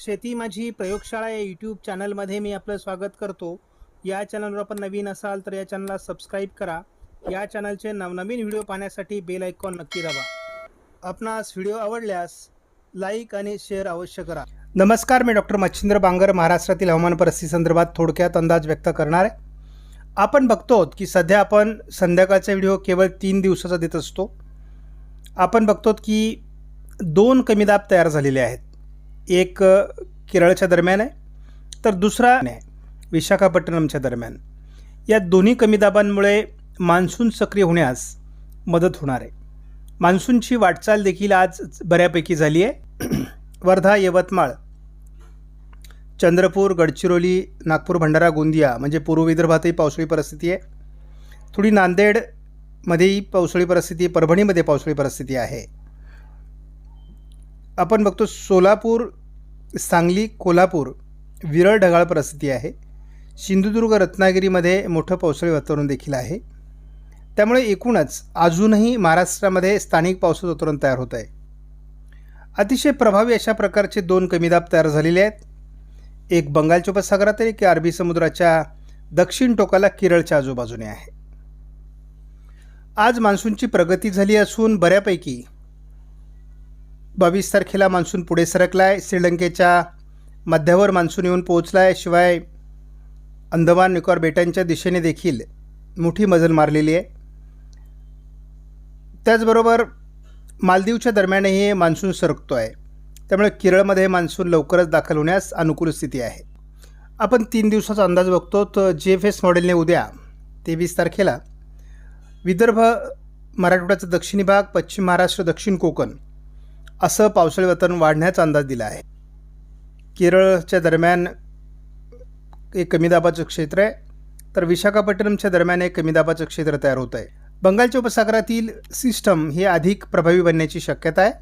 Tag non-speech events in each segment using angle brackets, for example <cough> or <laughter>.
शेती माझी प्रयोगशाळा या यूट्यूब चॅनलमध्ये मी आपलं स्वागत करतो. या चॅनलवर आपण नवीन असाल तर या चॅनलला सबस्क्राईब करा. या चॅनलचे नवनवीन व्हिडिओ पाहण्यासाठी बेल आयकॉन नक्की दाबा. आपणास व्हिडिओ आवडल्यास लाईक आणि शेअर अवश्य करा. नमस्कार मी डॉक्टर मच्छिंद्र बांगर महाराष्ट्रातील हवामान परिस्थिती संदर्भात थोडक्यात अंदाज व्यक्त करणार आहे. आपण बघतो की सध्या आपण संध्याकाळचा व्हिडिओ केवळ तीन दिवसाचा देत असतो. आपण बघतो की दोन कमी दाब तयार झालेले आहेत. एक केरळच्या दरम्यान आहे. तर दुसरा आहे विशाखापट्टणमच्या दरम्यान. या दोन्ही कमी दाबांमुळे मान्सून सक्रिय होण्यास मदत होणार आहे. मान्सूनची वाटचाल देखील आज बऱ्यापैकी झाली आहे. <clears throat> वर्धा यवतमाळ चंद्रपूर गडचिरोली नागपूर भंडारा गोंदिया म्हणजे पूर्व विदर्भातही पावसाळी परिस्थिती आहे. थोडी नांदेडमध्येही पावसाळी परिस्थिती परभणीमध्ये पावसाळी परिस्थिती आहे. आपण बघतो सोलापूर सांगली कोल्हापूर विरळ ढगाळ परिस्थिती आहे. सिंधुदुर्ग रत्नागिरीमध्ये मोठं पावसाळी वातावरण देखील आहे. त्यामुळे एकूणच अजूनही महाराष्ट्रामध्ये स्थानिक पावसाचं वातावरण तयार होत आहे. अतिशय प्रभावी अशा प्रकारचे दोन कमी दाब तयार झालेले आहेत. एक बंगालच्या उपसागरात आहे एक अरबी समुद्राच्या दक्षिण टोकाला केरळच्या आजूबाजूने आहे. आज मान्सूनची प्रगती झाली असून बऱ्यापैकी बावीस तारखेला मान्सून पुढे सरकला आहे श्रीलंकेच्या मध्यावर मान्सून येऊन पोहोचला आहे शिवाय अंदमान निकोबार बेटांच्या दिशेने देखील मोठी मजल मारलेली आहे. त्याचबरोबर मालदीवच्या दरम्यानही मान्सून सरकतो आहे त्यामुळे केरळमध्ये मान्सून लवकरच दाखल होण्यास अनुकूल स्थिती आहे. आपण तीन दिवसाचा अंदाज बघतो तर जे एफ एस मॉडेलने उद्या तेवीस तारखेला विदर्भ मराठवाड्याचा दक्षिणी भाग पश्चिम महाराष्ट्र दक्षिण कोकण असं पावसाळी वातावरण वाढण्याचा अंदाज दिला आहे. केरळच्या दरम्यान एक कमी दाबाचं क्षेत्र आहे. तर विशाखापट्टणमच्या दरम्यान एक कमी दाबाचं क्षेत्र तयार होत आहे. बंगालच्या उपसागरातील सिस्टम हे अधिक प्रभावी बनण्याची शक्यता आहे.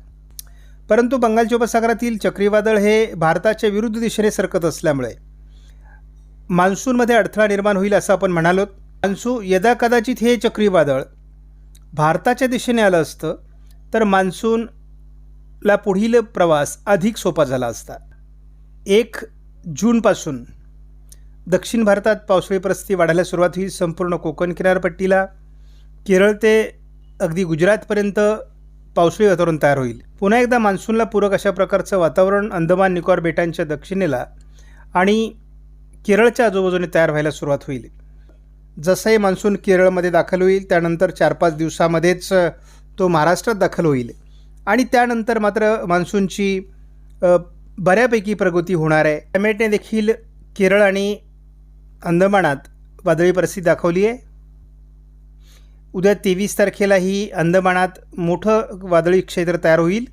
परंतु बंगालच्या उपसागरातील चक्रीवादळ हे भारताच्या विरुद्ध दिशेने सरकत असल्यामुळे मान्सूनमध्ये अडथळा निर्माण होईल असं आपण म्हणालो. मान्सून यदा कदाचित हे चक्रीवादळ भारताच्या दिशेने आलं असतं तर मान्सून ला पुढील प्रवास अधिक सोपा झाला असता. एक जूनपासून दक्षिण भारतात पावसाळी परिस्थिती वाढायला सुरुवात होईल. संपूर्ण कोकण किनारपट्टीला केरळ ते अगदी गुजरातपर्यंत पावसाळी वातावरण तयार होईल. पुन्हा एकदा मान्सूनला पूरक अशा प्रकारचं वातावरण अंदमान निकोबार बेटांच्या दक्षिणेला आणि केरळच्या आजूबाजूने तयार व्हायला सुरुवात होईल. जसंही मान्सून केरळमध्ये दाखल होईल त्यानंतर चार पाच दिवसामध्येच तो महाराष्ट्रात दाखल होईल. आणि त्यानंतर मात्र मान्सूनची बऱ्यापैकी प्रगती होणार आहे. क्लायमेटने देखील केरळ आणि अंदमानात वादळी परिस्थिती दाखवली आहे. उद्या तेवीस तारखेलाही अंदमानात मोठं वादळी क्षेत्र तयार होईल.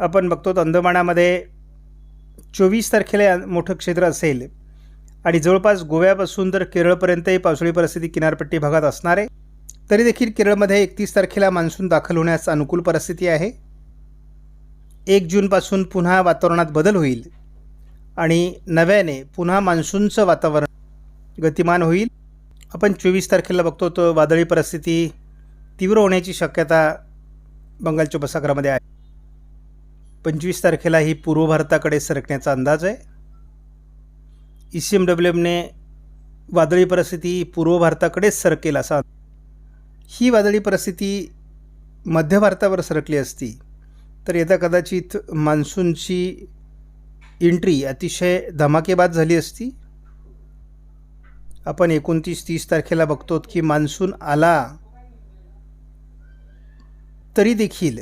आपण बघतो तर अंदमानामध्ये चोवीस तारखेला मोठं क्षेत्र असेल. आणि जवळपास गोव्यापासून तर केरळपर्यंतही पावसाळी परिस्थिती किनारपट्टी भागात असणार आहे. तरी देखील केरळमध्ये एकतीस तारखेला मान्सून दाखल होण्यास अनुकूल परिस्थिती आहे. एक जूनपासून पुन्हा वातावरणात बदल होईल आणि नव्याने पुन्हा मान्सूनचं वातावरण गतिमान होईल. आपण चोवीस तारखेला बघतो तर वादळी परिस्थिती तीव्र होण्याची शक्यता बंगालच्या उपसागरामध्ये आहे. पंचवीस तारखेला ही पूर्व भारताकडे सरकण्याचा अंदाज आहे. ई सी एम डब्ल्यू एमने वादळी परिस्थिती पूर्व भारताकडेच सरकेल असा ही वादळी परिस्थिती मध्य भारतावर सरकली असती तर येत्या कदाचित मान्सूनची एंट्री अतिशय धमाकेबाद झाली असती? आपण एकोणतीस तीस तारखेला बघतो की मान्सून आला तरी देखील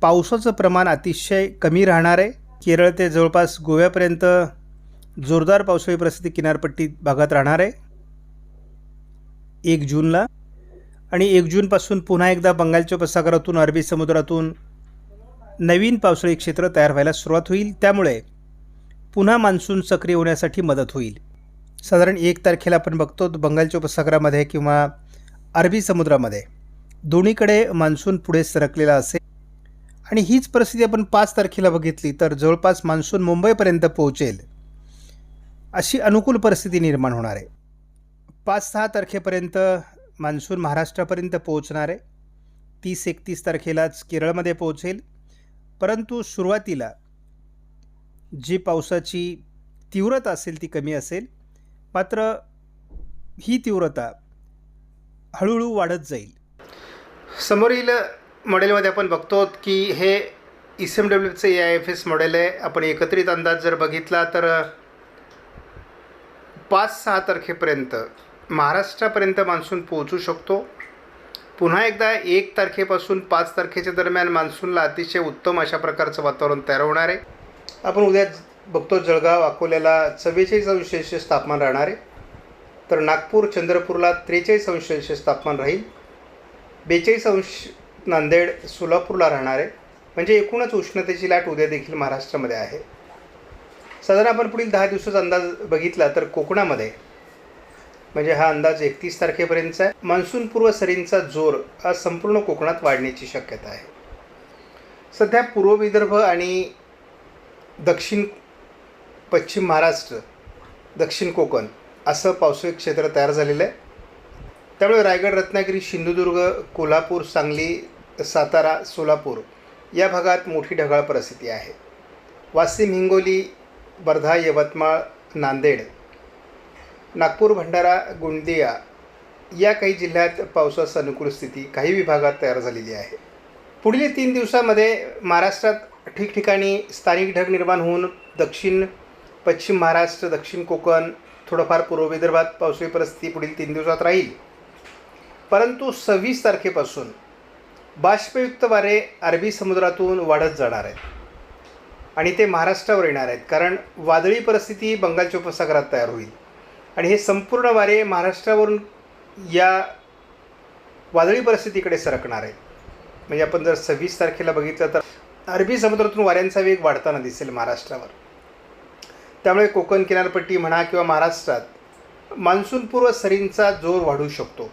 पावसाचं प्रमाण अतिशय कमी राहणार आहे. केरळ ते जवळपास गोव्यापर्यंत जोरदार पावसाळी परिस्थिती किनारपट्टी भागात राहणार आहे. एक जूनला आणि एक जूनपासून पुन्हा एकदा बंगालच्या उपसागरातून अरबी समुद्रातून नवीन पावसाळी क्षेत्र तयार व्हायला सुरुवात होईल. त्यामुळे पुन्हा मान्सून सक्रिय होण्यासाठी मदत होईल. साधारण एक तारखेला आपण बघतो बंगालच्या उपसागरामध्ये किंवा अरबी समुद्रामध्ये. दोन्हीकडे मान्सून पुढे सरकलेला असेल. आणि हीच परिस्थिती आपण पाच तारखेला बघितली तर जवळपास मान्सून मुंबईपर्यंत पोहोचेल. अशी अनुकूल परिस्थिती निर्माण होणार आहे. पाच सहा तारखेपर्यंत मान्सून महाराष्ट्रापर्यंत पोहोचणार आहे. तीस एकतीस तारखेलाच केरळमध्ये पोहोचेल. परंतु सुरुवातीला जी पावसाची तीव्रता असेल ती कमी असेल. मात्र ही तीव्रता हळूहळू वाढत जाईल. समोरील मॉडेलमध्ये आपण बघतो की हे E C M डब्ल्यूचं A I F S model आहे. आपण एकत्रित अंदाज जर बघितला तर पाच सहा तारखेपर्यंत महाराष्ट्रापर्यंत मान्सून पोहोचू शकतो. पुन्हा एकदा एक तारखेपासून पाच तारखेच्या दरम्यान मान्सूनला अतिशय उत्तम अशा प्रकारचं वातावरण तयार होणार आहे. आपण उद्या बघतो जळगाव अकोल्याला चव्वेचाळीस अंश सेल्सिअस तापमान राहणार आहे. तर नागपूर चंद्रपूरला त्रेचाळीस अंश सेल्सिअस तापमान राहील. बेचाळीस अंश नांदेड सोलापूरला राहणार आहे. म्हणजे एकूणच उष्णतेची लाट उद्या देखील महाराष्ट्रामध्ये आहे. साधारण आपण पुढील दहा दिवसाचा अंदाज बघितला तर कोकणामध्ये म्हणजे हा अंदाज एकतीस तारखेपर्यंतचा आहे. मान्सूनपूर्व सरींचा जोर हा संपूर्ण कोकणात वाढण्याची शक्यता आहे. सध्या पूर्व विदर्भ आणि दक्षिण पश्चिम महाराष्ट्र दक्षिण कोकण असं पावसाळी क्षेत्र तयार झालेलं आहे. त्यामुळे रायगड रत्नागिरी सिंधुदुर्ग कोल्हापूर सांगली सातारा सोलापूर या भागात मोठी ढगाळ परिस्थिती आहे. वाशिम हिंगोली वर्धा यवतमाळ नांदेड नागपूर भंडारा गोंदिया या काही जिल्ह्यात पावसास अनुकूल स्थिती काही विभागात तयार झालेली आहे. पुढील तीन दिवसामध्ये महाराष्ट्रात ठिकठिकाणी स्थानिक ढग निर्माण होऊन दक्षिण पश्चिम महाराष्ट्र दक्षिण कोकण थोडंफार पूर्व विदर्भात पावसाळी परिस्थिती पुढील तीन दिवसात राहील. परंतु सव्वीस तारखेपासून बाष्पयुक्त वारे अरबी समुद्रातून वाढत जाणार आहेत आणि ते महाराष्ट्रावर येणार आहेत कारण वादळी परिस्थिती बंगालच्या उपसागरात तयार होईल. आणि हे संपूर्ण वारे महाराष्ट्रावरून या वादळी परिस्थितीकडे सरकणार आहेत म्हणजे आपण जर सव्वीस तारखेला बघितलं तर अरबी समुद्रातून वाऱ्यांचा वेग वाढताना दिसेल महाराष्ट्रावर. त्यामुळे कोकण किनारपट्टी म्हणा किंवा महाराष्ट्रात मान्सूनपूर्व सरींचा जोर वाढू शकतो.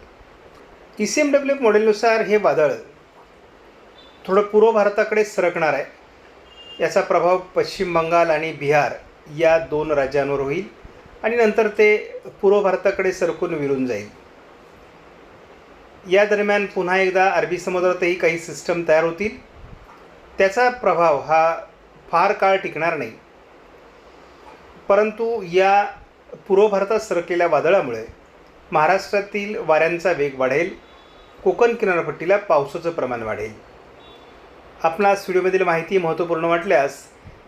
ई सी एम डब्ल्यू मॉडेलनुसार हे वादळ थोडं पूर्व भारताकडे सरकणार आहे. याचा प्रभाव पश्चिम बंगाल आणि बिहार या दोन राज्यांवर होईल. आणि नंतर ते पूर्व भारताकडे सरकून विरून जाईल. या दरम्यान पुन्हा एकदा अरबी समुद्रातही काही सिस्टम तयार होतील. त्याचा प्रभाव हा फार काळ टिकणार नाही. परंतु या पूर्व भारतात सरकलेल्या वादळामुळे महाराष्ट्रातील वाऱ्यांचा वेग वाढेल. कोकण किनारपट्टीला पावसाचं प्रमाण वाढेल. आपणास व्हिडिओमधील माहिती महत्त्वपूर्ण वाटल्यास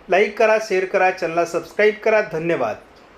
लाईक करा शेअर करा चॅनलला सबस्क्राईब करा. धन्यवाद.